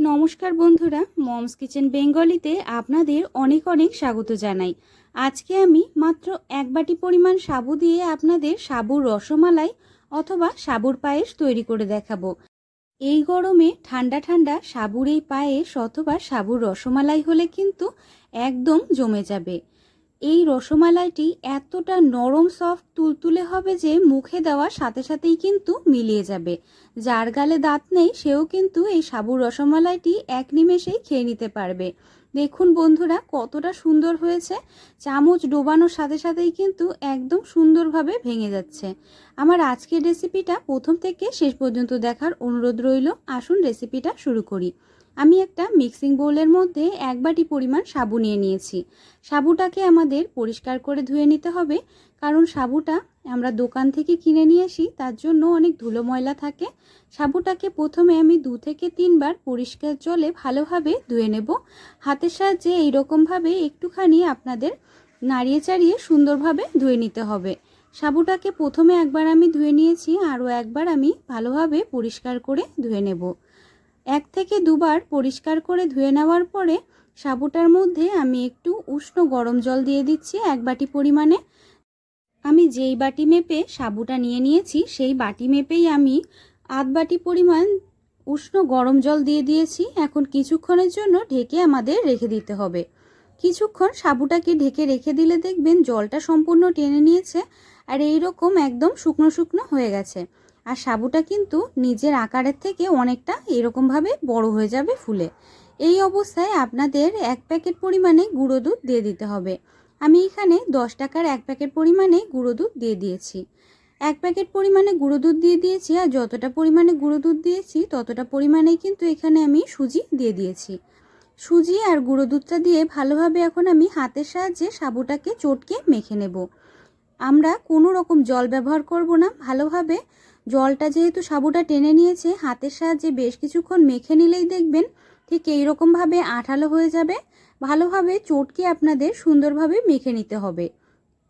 নমস্কার বন্ধুরা, moms kitchen বেঙ্গলিতে আপনাদের অনেক অনেক স্বাগত জানাই। আজকে আমি মাত্র এক বাটি পরিমাণ সাবু দিয়ে আপনাদের সাবুর রসমালাই অথবা সাবুর পায়েস তৈরি করে দেখাবো। এই গরমে ঠান্ডা ঠান্ডা সাবুর এই পায়েস অথবা সাবুর রসমালাই হলে কিন্তু একদম জমে যাবে। এই রসমালাইটি এতটা নরম, সফট, তুলতুলে হবে যে মুখে দেওয়ার সাথে সাথেই কিন্তু মিলিয়ে যাবে। যার গালে দাঁত নেই, সেও কিন্তু এই সাবুর রসমালাইটি এক নিমেষেই খেয়ে নিতে পারবে। দেখুন বন্ধুরা, কতটা সুন্দর হয়েছে। চামচ ডোবানোর সাথে সাথেই কিন্তু একদম সুন্দরভাবে ভেঙে যাচ্ছে। আমার আজকের রেসিপিটা প্রথম থেকে শেষ পর্যন্ত দেখার অনুরোধ রইল। আসুন রেসিপিটা শুরু করি। আমি একটা মিক্সিং বোলের মধ্যে এক বাটি পরিমাণ সাবু নিয়ে নিয়েছি। সাবুটাকে আমাদের পরিষ্কার করে ধুয়ে নিতে হবে, কারণ সাবুটা আমরা দোকান থেকে কিনে নিয়ে আসি, তার জন্য অনেক ধুলো ময়লা থাকে। সাবুটাকে প্রথমে আমি দু থেকে তিনবার পরিষ্কার জলে ভালোভাবে ধুয়ে নেব। হাতের সাহায্যে এইরকমভাবে একটুখানি আপনাদের নাড়িয়ে চাড়িয়ে সুন্দরভাবে ধুয়ে নিতে হবে। সাবুটাকে প্রথমে একবার আমি ধুয়ে নিয়েছি, আরও একবার আমি ভালোভাবে পরিষ্কার করে ধুয়ে নেব। এক থেকে দুবার পরিষ্কার করে ধুয়ে নেওয়ার পরে সাবুটার মধ্যে আমি একটু উষ্ণ গরম জল দিয়ে দিচ্ছি এক বাটি পরিমাণে। আমি যেই বাটি মেপে সাবুটা নিয়ে নিয়েছি, সেই বাটি মেপেই আমি আধ বাটি পরিমাণ উষ্ণ গরম জল দিয়ে দিয়েছি। এখন কিছুক্ষণের জন্য ঢেকে আমাদের রেখে দিতে হবে। কিছুক্ষণ সাবুটাকে ঢেকে রেখে দিলে দেখবেন জলটা সম্পূর্ণ টেনে নিয়েছে আর এই রকম একদম শুকনো শুকনো হয়ে গেছে। আর সাবুটা কিন্তু নিজের আকারের থেকে অনেকটা এরকমভাবে বড় হয়ে যাবে ফুলে। এই অবস্থায় আপনাদের এক প্যাকেট পরিমাণে গুঁড়ো দুধ দিয়ে দিতে হবে। আমি এখানে দশ টাকার এক প্যাকেট পরিমাণে গুঁড়ো দুধ দিয়ে দিয়েছি। এক প্যাকেট পরিমাণে গুঁড়ো দুধ দিয়ে দিয়েছি আর যতটা পরিমাণে গুঁড়ো দুধ দিয়েছি ততটা পরিমাণেই কিন্তু এখানে আমি সুজি দিয়ে দিয়েছি। সুজি আর গুঁড়ো দুধটা দিয়ে ভালোভাবে এখন আমি হাতের সাহায্যে সাবুটাকে চটকে মেখে নেব। আমরা কোনো রকম জল ব্যবহার করব না। ভালোভাবে জলটা যেহেতু সাবুটা টেনে নিয়েছে, হাতের সাহায্যে বেশ কিছুক্ষণ মেখে নিলেই দেখবেন ঠিক এইরকমভাবে আঠালো হয়ে যাবে। ভালোভাবে চটকে আপনাদের সুন্দরভাবে মেখে নিতে হবে।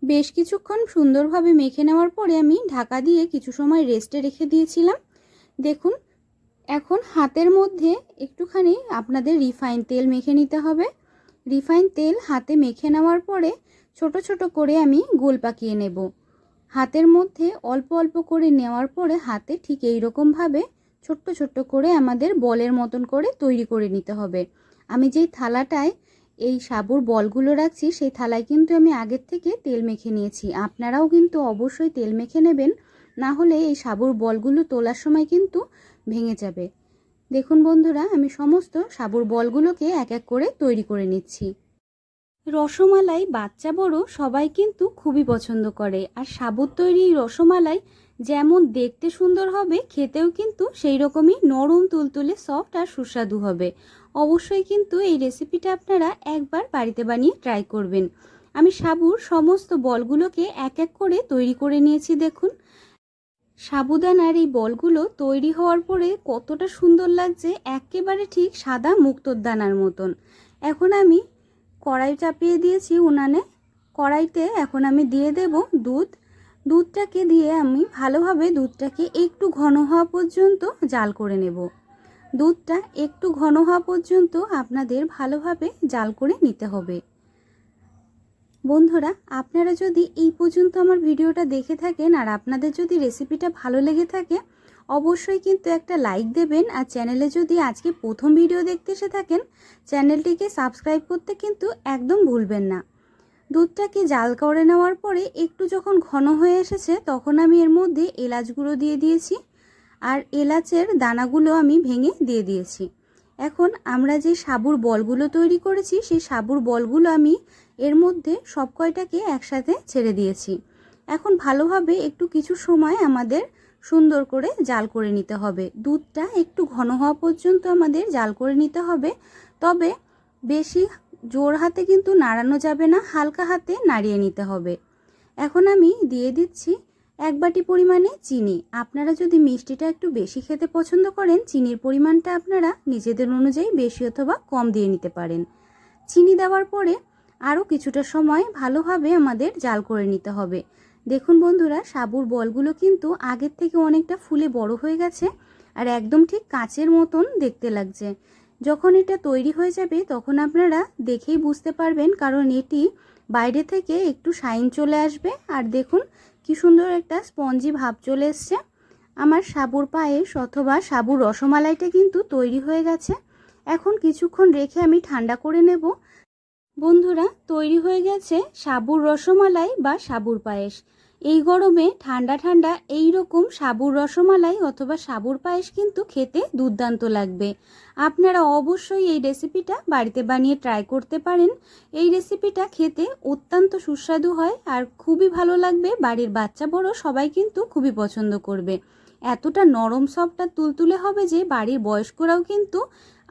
বেশ কিছুক্ষণ সুন্দরভাবে মেখে নেওয়ার পরে আমি ঢাকা দিয়ে কিছু সময় রেস্টে রেখে দিয়েছিলাম। দেখুন, এখন হাতের মধ্যে একটুখানি আপনাদের রিফাইন তেল মেখে নিতে হবে। রিফাইন তেল হাতে মেখে নেওয়ার পরে ছোট ছোট করে আমি গোল পাকিয়ে নেব। হাতের মধ্যে অল্প অল্প করে নেওয়ার পরে হাতে ঠিক এই রকমভাবে ছোট্ট ছোট্ট করে আমাদের বলের মতন করে তৈরি করে নিতে হবে। আমি যেই থালাটায় এই সাবুর বলগুলো রাখছি, সেই থালায় কিন্তু আমি আগের থেকে তেল মেখে নিয়েছি। আপনারাও কিন্তু অবশ্যই তেল মেখে নেবেন, না হলে এই সাবুর বলগুলো তোলার সময় কিন্তু ভেঙে যাবে। দেখুন বন্ধুরা, আমি সমস্ত সাবুর বলগুলোকে এক এক করে তৈরি করে নিচ্ছি। রসমালাই বাচ্চা বড় সবাই কিন্তু খুবই পছন্দ করে। আর সাবুর তৈরি রসমালাই যেমন দেখতে সুন্দর হবে, খেতেও কিন্তু সেই রকমই নরম, তুলতুলে সফট আর সুস্বাদু হবে। অবশ্যই কিন্তু এই রেসিপিটা আপনারা একবার বাড়িতে বানিয়ে ট্রাই করবেন। আমি সাবুর সমস্ত বলগুলোকে এক এক করে তৈরি করে নিয়েছি দেখুন। সাবুদানার এই বলগুলো তৈরি হওয়ার পরে কতটা সুন্দর লাগছে, একেবারে ঠিক সাদা মুক্তোর দানার মতন। এখন আমি কড়াই চাপিয়ে দিয়েছি উনানে। কড়াইতে এখন আমি দিয়ে দেব দুধ। দুধটাকে দিয়ে আমি ভালোভাবে দুধটাকে একটু ঘন হওয়া পর্যন্ত জাল করে নেব। দুধটা একটু ঘন হওয়া পর্যন্ত আপনাদের ভালোভাবে জাল করে নিতে হবে। বন্ধুরা, আপনারা যদি এই পর্যন্ত আমার ভিডিওটা দেখে থাকেন আর আপনাদের যদি রেসিপিটা ভালো লেগে থাকে অবশ্যই কিন্তু একটা লাইক দেবেন আর চ্যানেলে যদি আজকে প্রথম ভিডিও দেখতে এসে থাকেন চ্যানেলটিকে সাবস্ক্রাইব করতে কিন্তু একদম ভুলবেন না। দুধটাকে জাল করে নেওয়ার পরে একটু যখন ঘন হয়ে এসেছে, তখন আমি এর মধ্যে এলাচ গুঁড়ো দিয়ে দিয়েছি আর এলাচের দানাগুলো আমি ভেঙে দিয়ে দিয়েছি। এখন আমরা যে সাবুর বলগুলো তৈরি করেছি, সেই সাবুর বলগুলো আমি এর মধ্যে সব কয়টাকে একসাথে ছেড়ে দিয়েছি। এখন ভালোভাবে একটু কিছু সময় আমাদের সুন্দর করে জাল করে নিতে হবে। দুধটা একটু ঘন হওয়া পর্যন্ত আমাদের জাল করে নিতে হবে। তবে বেশি জোর হাতে কিন্তু নাড়ানো যাবে না, হালকা হাতে নাড়িয়ে নিতে হবে। এখন আমি দিয়ে দিচ্ছি এক বাটি পরিমাণে চিনি। আপনারা যদি মিষ্টিটা একটু বেশি খেতে পছন্দ করেন, চিনির পরিমাণটা আপনারা নিজেদের অনুযায়ী বেশি অথবা কম দিয়ে নিতে পারেন। চিনি দেওয়ার পরে আরও কিছুটা সময় ভালোভাবে আমাদের জাল করে নিতে হবে। দেখুন বন্ধুরা, সাবুর বলগুলো কিন্তু আগের থেকে অনেকটা ফুলে বড় হয়ে গেছে আর একদম ঠিক কাঁচের মতন দেখতে লাগছে। যখন এটা তৈরি হয়ে যাবে তখন আপনারা দেখেই বুঝতে পারবেন কারণ এটি বাইরে থেকে একটু শাইন চলে আসবে আর দেখুন কি সুন্দর একটা স্পঞ্জি ভাব চলে এসছে। আমার সাবুর পায়েস অথবা সাবুর রসমালাইটা কিন্তু তৈরি হয়ে গেছে। এখন কিছুক্ষণ রেখে আমি ঠান্ডা করে নেব বন্ধুরা, তৈরি হয়ে গেছে সাবুর রসমালাই বা সাবুর পায়েস। এই গরমে ঠান্ডা ঠান্ডা এই রকম সাবুর রসমালাই অথবা সাবুর পায়েস কিন্তু খেতে দুর্দান্ত লাগবে। আপনারা অবশ্যই এই রেসিপিটা বাড়িতে বানিয়ে ট্রাই করতে পারেন। এই রেসিপিটা খেতে অত্যন্ত সুস্বাদু হয় আর খুবই ভালো লাগবে। বাড়ির বাচ্চা বড় সবাই কিন্তু খুবই পছন্দ করবে। এতটা নরম সফটটা তুলতুলে হবে যে বাড়ির বয়স্করাও কিন্তু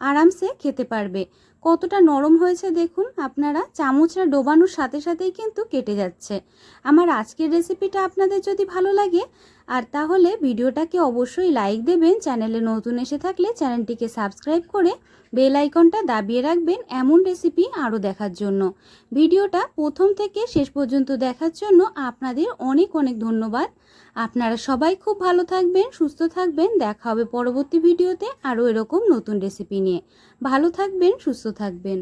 আরামসে খেতে পারবে। কতটা নরম হয়েছে দেখুন আপনারা। চামচটা ডোবানোর সাথে সাথেই কিন্তু কেটে যাচ্ছে। আমার আজকের রেসিপিটা আপনাদের যদি ভালো লাগে আর তাহলে ভিডিওটাকে অবশ্যই লাইক দেবেন, চ্যানেলে নতুন এসে থাকলে চ্যানেলটিকে সাবস্ক্রাইব করে বেল আইকনটা দাবিয়ে রাখবেন এমন রেসিপি আরও দেখার জন্য। ভিডিওটা প্রথম থেকে শেষ পর্যন্ত দেখার জন্য আপনাদের অনেক অনেক ধন্যবাদ। আপনারা সবাই খুব ভালো থাকবেন, সুস্থ থাকবেন, দেখা হবে পরবর্তী ভিডিওতে আরও এরকম নতুন রেসিপি নিয়ে। ভালো থাকবেন, সুস্থ থাকবেন।